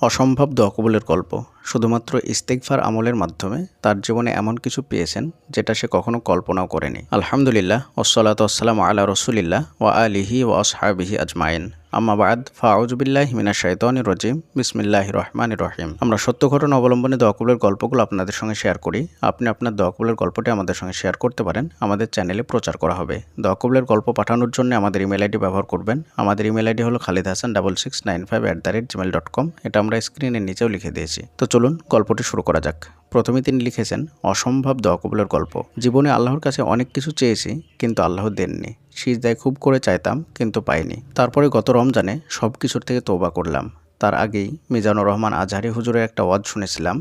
অসম্ভব দকবলের গল্প। শুধুমাত্র ইস্তেকফার আমলের মাধ্যমে তার জীবনে এমন কিছু পেয়েছেন যেটা সে কখনো কল্পনাও করেনি। আলহামদুলিল্লাহ ওসলাত আসসালাম আল্লাহ রসুলিল্লাহ ওয়া আলিহি ও আসহাবিহি আজমাইন। আম্মাবাদ ফাউজবিল্লাহ মিনা শাইতান রজিম। বিসমিল্লাহ রহমান রহিম। আমরা সত্য ঘটনা অবলম্বনে দোয়াকুলের গল্পগুলো আপনাদের সঙ্গে শেয়ার করি। আপনি আপনার দোয়াকুলের গল্পটি আমাদের সঙ্গে শেয়ার করতে পারেন। আমাদের চ্যানেলে প্রচার করা হবে। দোয়াকুলের গল্প পাঠানোর জন্য আমাদের ইমেল আইডি ব্যবহার করবেন। আমাদের ইমেল আইডি হলো Khalid Hasan double six nine five at the rate Gmail dot com এটা আমরা স্ক্রিনের নিচেও লিখে দিয়েছি। তো চলুন গল্পটি শুরু করা যাক। প্রথমে তিনি লিখেছেন, অসম্ভব দোয়া কবুলের গল্প। জীবনে আল্লাহর কাছে অনেক কিছু চেয়েছি, কিন্তু আল্লাহ দেননি। সিজদায় খুব করে চাইতাম, কিন্তু পাইনি। তারপরে গত রমজানে সব কিছুর থেকে তৌবা করলাম। তার আগেই মিজানুর রহমান আজহারি হুজুরের একটা ওয়াজ শুনেছিলাম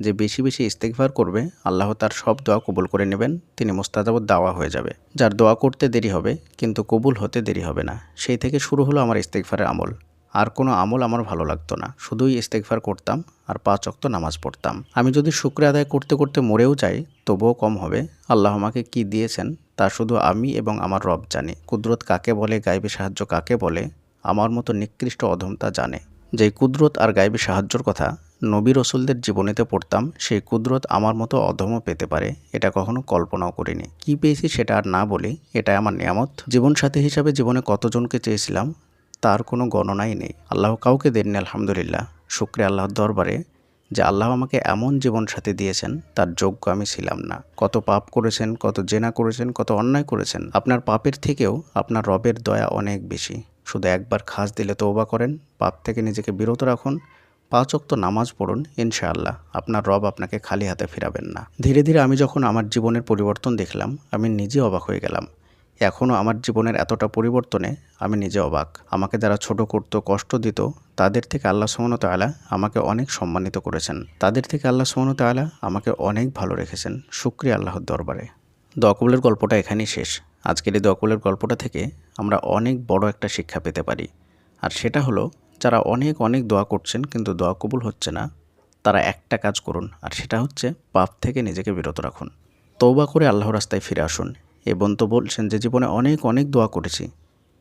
যে বেশি বেশি ইস্তেকভার করবে, আল্লাহ তার সব দোয়া কবুল করে নেবেন, তিনি মোস্তাজাবত দাওয়া হয়ে যাবে। যার দোয়া করতে দেরি হবে, কিন্তু কবুল হতে দেরি হবে না। সেই থেকে শুরু হলো আমার ইস্তেকভারের আমল। আর কোনো আমল আমার ভালো লাগতো না। শুধুই ইস্তেকফার করতাম আর পাঁচ অক্ত নামাজ পড়তাম। আমি যদি শুক্র আদায় করতে করতে মরেও যাই, তবুও কম হবে। আল্লাহ আমাকে কি দিয়েছেন তা শুধু আমি এবং আমার রব জানি। কুদরত কাকে বলে গাইবে সাহায্য কাকে বলে, আমার মতো নিকৃষ্ট অধমতা জানে। যেই কুদরত আর গাইবে সাহায্যর কথা নবী রসুলদের জীবনেতে পড়তাম, সেই কুদরত আমার মতো অধমও পেতে পারে, এটা কখনো কল্পনাও করিনি। কি পেয়েছি সেটা আর না বলি এটা আমার নিয়ামত। জীবনসাথী হিসাবে জীবনে কতজনকে চেয়েছিলাম, তার কোনো গণনাই নেই। আল্লাহ কাউকে দেননি, আলহামদুলিল্লাহ। শুক্রে আল্লাহর দরবারে যে আল্লাহ আমাকে এমন জীবন সাথে দিয়েছেন, তার যোগ্য আমি ছিলাম না। কত পাপ করেছেন, কত জেনা করেছেন, কত অন্যায় করেছেন। আপনার পাপের থেকেও আপনার রবের দয়া অনেক বেশি। শুধু একবার খাস দিলে তৌবা করেন, পাপ থেকে নিজেকে বিরত রাখুন, পাঁচ অক্ত নামাজ পড়ুন, ইনশাআল্লাহ আপনার রব আপনাকে খালি হাতে ফেরাবেন না। ধীরে ধীরে আমি যখন আমার জীবনের পরিবর্তন দেখলাম, আমি নিজে অবাক হয়ে গেলাম। এখনও আমার জীবনের এতটা পরিবর্তনে আমি নিজে অবাক। আমাকে যারা ছোট করত, কষ্ট দিত, তাদের থেকে আল্লাহ সুমনত আলা আমাকে অনেক সম্মানিত করেছেন। তাদের থেকে আল্লাহ সুমনত আলা আমাকে অনেক ভালো রেখেছেন। শুক্রিয়া আল্লাহর দরবারে। দকবুলের গল্পটা এখানেই শেষ। আজকের এই দকবুলের গল্পটা থেকে আমরা অনেক বড় একটা শিক্ষা পেতে পারি। আর সেটা হলো, যারা অনেক অনেক দোয়া করছেন কিন্তু দোয়া কবুল হচ্ছে না, তারা একটা কাজ করুন, আর সেটা হচ্ছে পাপ থেকে নিজেকে বিরত রাখুন। তৌবা করে আল্লাহর রাস্তায় ফিরে আসুন। এবং তো বলছেন যে জীবনে অনেক অনেক দোয়া করেছি,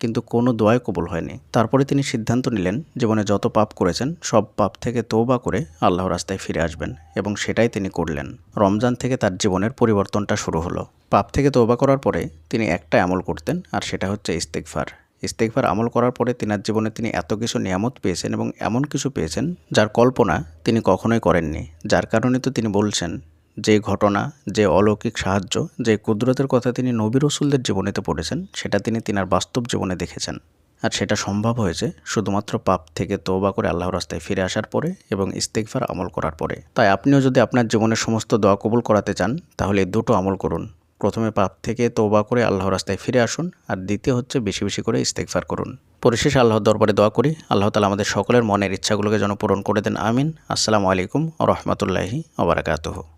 কিন্তু কোনো দোয়াই কবুল হয়নি। তারপরে তিনি সিদ্ধান্ত নিলেন, জীবনে যত পাপ করেছেন, সব পাপ থেকে তৌবা করে আল্লাহর রাস্তায় ফিরে আসবেন এবং সেটাই তিনি করলেন। রমজান থেকে তার জীবনের পরিবর্তনটা শুরু হলো। পাপ থেকে তৌবা করার পরে তিনি একটা আমল করতেন, আর সেটা হচ্ছে ইস্তেকফার ইস্তেকফার আমল করার পরে তিনার জীবনে তিনি এত কিছু নিয়ামত পেয়েছেন এবং এমন কিছু পেয়েছেন, যার কল্পনা তিনি কখনোই করেননি। যার কারণে তো তিনি বলছেন যে ঘটনা, যে অলৌকিক সাহায্য, যে কুদরতের কথা তিনি নবী রসুলদের জীবনেতে পড়েছেন, সেটা তিনি তিনার বাস্তব জীবনে দেখেছেন। আর সেটা সম্ভব হয়েছে শুধুমাত্র পাপ থেকে তৌবা করে আল্লাহর রাস্তায় ফিরে আসার পরে এবং ইস্তেকফার আমল করার পরে। তাই আপনিও যদি আপনার জীবনের সমস্ত দোয়া কবুল করাতে চান, তাহলে দুটো আমল করুন। প্রথমে পাপ থেকে তৌবা করে আল্লাহর রাস্তায় ফিরে আসুন, আর দ্বিতীয় হচ্ছে বেশি বেশি করে ইস্তেকফার করুন। পরিশেষে আল্লাহর দরবারে দোয়া করি, আল্লাহ তালা আমাদের সকলের মনের ইচ্ছাগুলোকে যেন পূরণ করে দেন, আমিন। আসসালামু আলাইকুম রহমতুল্লাহি ওবরাকাতহ